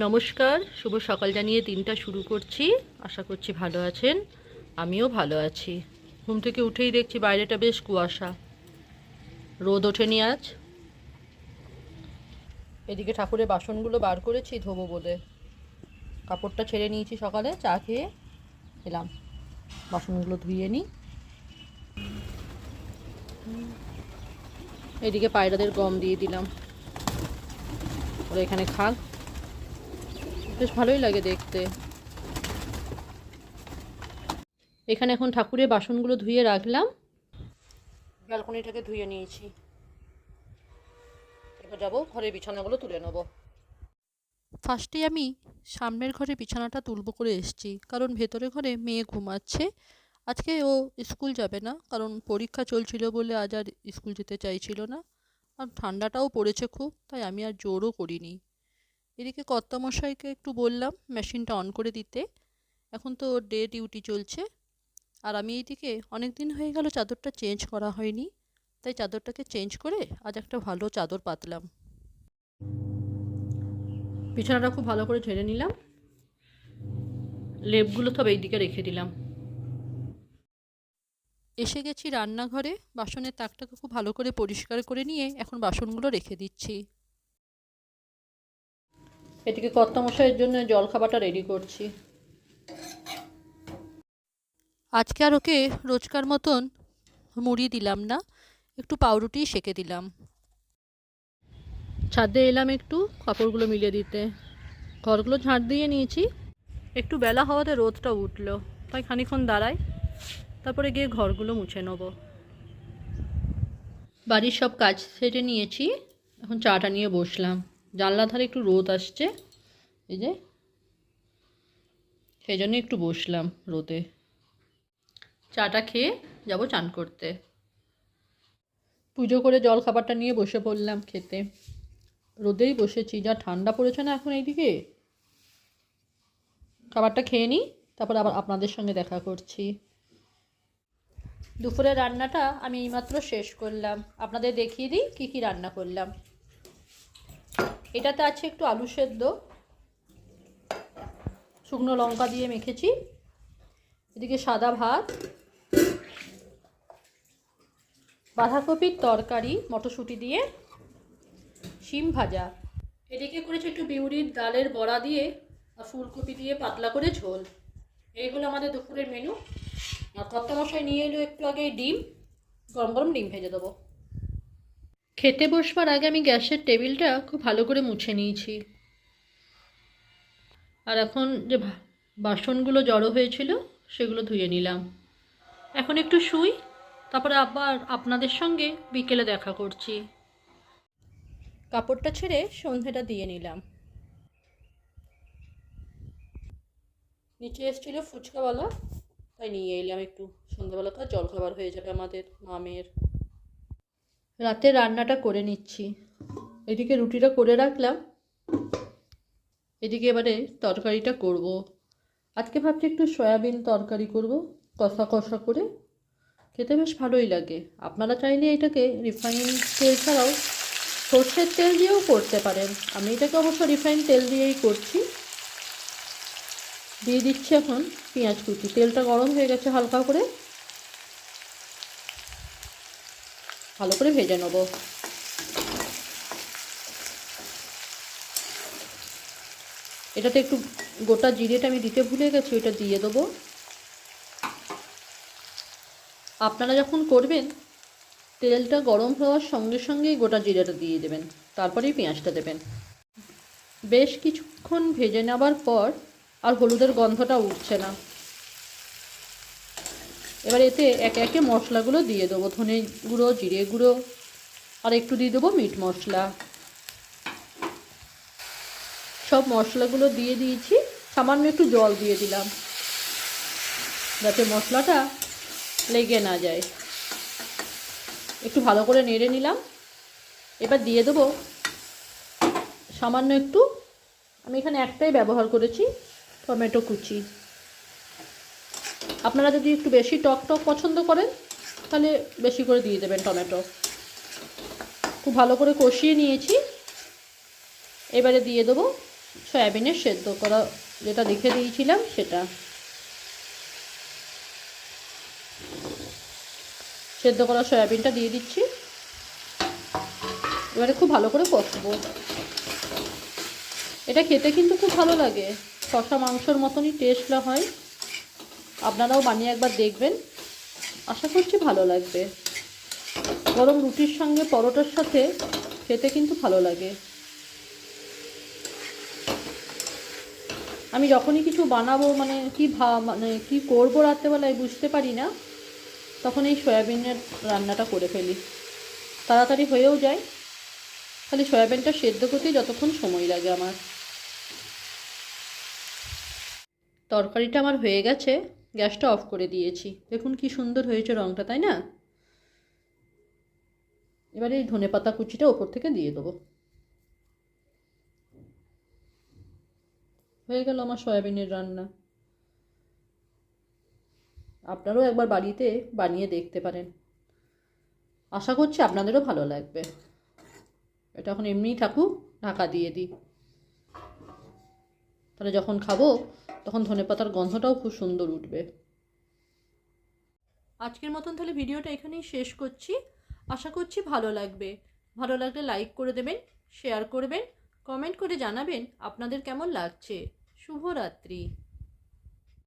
নমস্কার, শুভ সকাল জানিয়ে দিনটা শুরু করছি। আশা করছি ভালো আছেন। আমিও ভালো আছি। ঘুম থেকে উঠেই দেখছি বাইরেটা বেশ কুয়াশা। রোদ ওঠেনি আজ। এদিকে ঠাকুরের বাসনগুলো বার করেছি ধোবো বলে। কাপড়টা ছেড়ে নিয়েছি সকালে, চা খেয়ে এলাম। বাসনগুলো ধুয়ে নিই। এদিকে পায়রাদের গম দিয়ে দিলাম। ওরা এখানে খাক। বেশ ভালোই লাগে দেখতে। এখানে এখন ঠাকুরের বাসনগুলো ধুয়ে রাখলাম। ব্যালকনিটাকে ধুয়ে নিয়েছি। এবার যাব ঘরের বিছানাগুলো তুলে নেব। ফার্স্টে আমি সামনের ঘরে বিছানাটা তুলবো করে এসেছি কারণ ভেতরে ঘরে মেয়ে ঘুমাচ্ছে। আজকে ও স্কুল যাবে না কারণ পরীক্ষা চলছিল বলে আজ আর স্কুল যেতে চাইছিল না। আর ঠান্ডাটাও পড়েছে খুব তাই আমি আর জোরও করিনি। এদিকে কর্তামশাইকে একটু বললাম মেশিনটা অন করে দিতে। এখন তো ডে ডিউটি চলছে। আর আমি এইদিকে অনেক দিন হয়ে গেল চাদরটা চেঞ্জ করা হয়নি। তাই চাদরটাকে চেঞ্জ করে আজ একটা ভালো চাদর পাতলাম। বিছানাটা খুব ভালো করে ঝেড়ে নিলাম। লেপগুলো সব এই দিকে রেখে দিলাম। এসে গেছি রান্নাঘরে। বাসনের তাকটাকে খুব ভালো করে পরিষ্কার করে নিয়ে এখন বাসনগুলো রেখে দিচ্ছি। এদিকে কর্তামশাইয়ের জন্য জলখাবারটা রেডি করছি। আজকে আর ওকে রোজকার মতন মুড়ি দিলাম না, একটু পাউরুটি সেকে দিলাম। ছাদে এলাম একটু কাপড়গুলো মিলিয়ে দিতে। ঘরগুলো ঝাঁট দিয়ে নিয়েছি। একটু বেলা হওয়াতে রোদটা উঠল, তাই খানিক্ষণ দাঁড়াই, তারপরে গিয়ে ঘরগুলো মুছে নেব। বাড়ির সব কাজ সেটে নিয়েছি, এখন চাটা নিয়ে বসলাম। জানলা ধারে একটু রোদ আসছে। এই যে, সেই জন্য একটু বসলাম রোদে। চাটা খেয়ে যাব চান করতে। পুজো করে জল খাবারটা নিয়ে বসে পড়লাম খেতে। রোদেই বসেছি, যা ঠান্ডা পড়েছে না এখন এইদিকে? খাবারটা খেয়ে নিই, তারপর আবার আপনাদের সঙ্গে দেখা করছি। দুপুরের রান্নাটা আমি এইমাত্র শেষ করলাম। আপনাদের দেখিয়ে দিই কী কী রান্না করলাম। এটাতে আছে একটু আলু সেদ্ধ। শুকনো লঙ্কা দিয়ে মেখেছি। এদিকে সাদা ভাত। বাঁধাকপির তরকারি, মটরশুঁটি দিয়ে। শিম ভাজা। এদিকে করেছি একটু বিউরির ডালের বড়া দিয়ে আর ফুলকপি দিয়ে পাতলা করে ঝোল। এই হলো আমাদের দুপুরের মেনু আর কর্তামশাই নিয়ে এলো একটু আগে ডিম, গরম গরম ডিম ভেজে দেবো। খেতে বসবার আগে আমি গ্যাসের টেবিলটা খুব ভালো করে মুছে নিয়েছি। আর এখন যে বাসনগুলো জড়ো হয়েছিল, সেগুলো ধুয়ে নিলাম। এখন একটু শুই, তারপরে আবার আপনাদের সঙ্গে বিকেলে দেখা করছি। কাপড়টা ছেড়ে সন্ধেটা দিয়ে নিলাম। নিচে এসেছিল ফুচকাওয়ালা, তাই নিয়ে এলাম একটু। সন্ধ্যাবেলাকার জলখাবার হয়ে যাবে আমাদের, মামের। রাতে রান্নাটা করে নিচ্ছি। এদিকে রুটিটা করে রাখলাম। এদিকে এবারে তরকারিটা করব। আজকে ভাবছি একটু সয়াবিন তরকারি করব, কষা কষা করে। খেতে বেশ ভালোই লাগে। আপনারা চাইলে এটাকে রিফাইন তেল ছাড়াও সর্ষের তেল দিয়েও করতে পারেন। আমি এটাকে অবশ্য রিফাইন তেল দিয়েই করছি। দিয়ে দিচ্ছি এখন পেঁয়াজ কুচি। তেলটা গরম হয়ে গেছে হালকা করে। ভালো করে ভেজে নেব। এটাতে একটু গোটা জিরেটা আমি দিতে ভুলে গেছি, ওইটা দিয়ে দেবো। আপনারা যখন করবেন, তেলটা গরম হওয়ার সঙ্গে সঙ্গেই গোটা জিরেটা দিয়ে দেবেন, তারপরেই পেঁয়াজটা দেবেন। বেশ কিছুক্ষণ ভেজে নেবার পর আর হলুদের গন্ধটা উঠছে না। এবার এতে একে একে মশলাগুলো দিয়ে দেবো। ধনে গুঁড়ো, জিরে গুঁড়ো, আর একটু দিয়ে দেবো মিট মশলা। সব মশলাগুলো দিয়ে দিয়েছি, সামান্য একটু জল দিয়ে দিলাম, যাতে মশলাটা লেগে না যায়। একটু ভালো করে নেড়ে নিলাম। এবার দিয়ে দেবো সামান্য একটু, আমি এখানে একটাই ব্যবহার করেছি, টমেটো কুচি। আপনারা যদি একটু বেশি টক টক পছন্দ করেন, তাহলে বেশি করে দিয়ে দেবেন টমেটো। খুব ভালো করে কষিয়ে নিয়েছি। এবারে দিয়ে দেবো সয়াবিনের সেদ্ধ করা যেটা রেখে দিয়েছিলাম সেটা। সেদ্ধ করা সয়াবিনটা দিয়ে দিচ্ছি। এবারে খুব ভালো করে কষবো। এটা খেতে কিন্তু খুব ভালো লাগে। কষা মাংসর মতনই টেস্ট হয়। আপনারাও বানিয়ে একবার দেখবেন। আশা করছি ভালো লাগবে। গরম রুটির সঙ্গে পরোটার সাথে খেতে কিন্তু ভালো লাগে। আমি যখনই কিছু বানাবো মানে কি ভা মানে কি করব রাত্রেবেলায় বুঝতে পারি না। তখন এই সয়াবিনের রান্নাটা করে ফেলি। তাড়াতাড়ি হয়েও যায়। খালি সয়াবিনটা সেদ্ধ করতেই যতক্ষণ সময় লাগে আমার। তরকারিটা আমার হয়ে গেছে। গ্যাসটা অফ করে দিয়েছি। দেখুন কি সুন্দর হয়েছে রঙটা তাই না? এবারে এই ধনে পাতা কুচিটা ওপর থেকে দিয়ে দেবো। হয়ে গেল আমার সয়াবিনের রান্না। আপনারাও একবার বাড়িতে বানিয়ে দেখতে পারেন। আশা করছি আপনাদেরও ভালো লাগবে। এটা এখন এমনিই থাকুক ঢাকা দিয়ে দিই। তাহলে যখন খাব, তখন ধনে পাতার গন্ধটাও খুব সুন্দর উঠবে। আজকের মতন তাহলে ভিডিওটা এখানেই শেষ করছি। আশা করছি ভালো লাগবে। ভালো লাগলে লাইক করে দেবেন শেয়ার করবেন কমেন্ট করে জানাবেন আপনাদের কেমন লাগছে। শুভরাত্রি।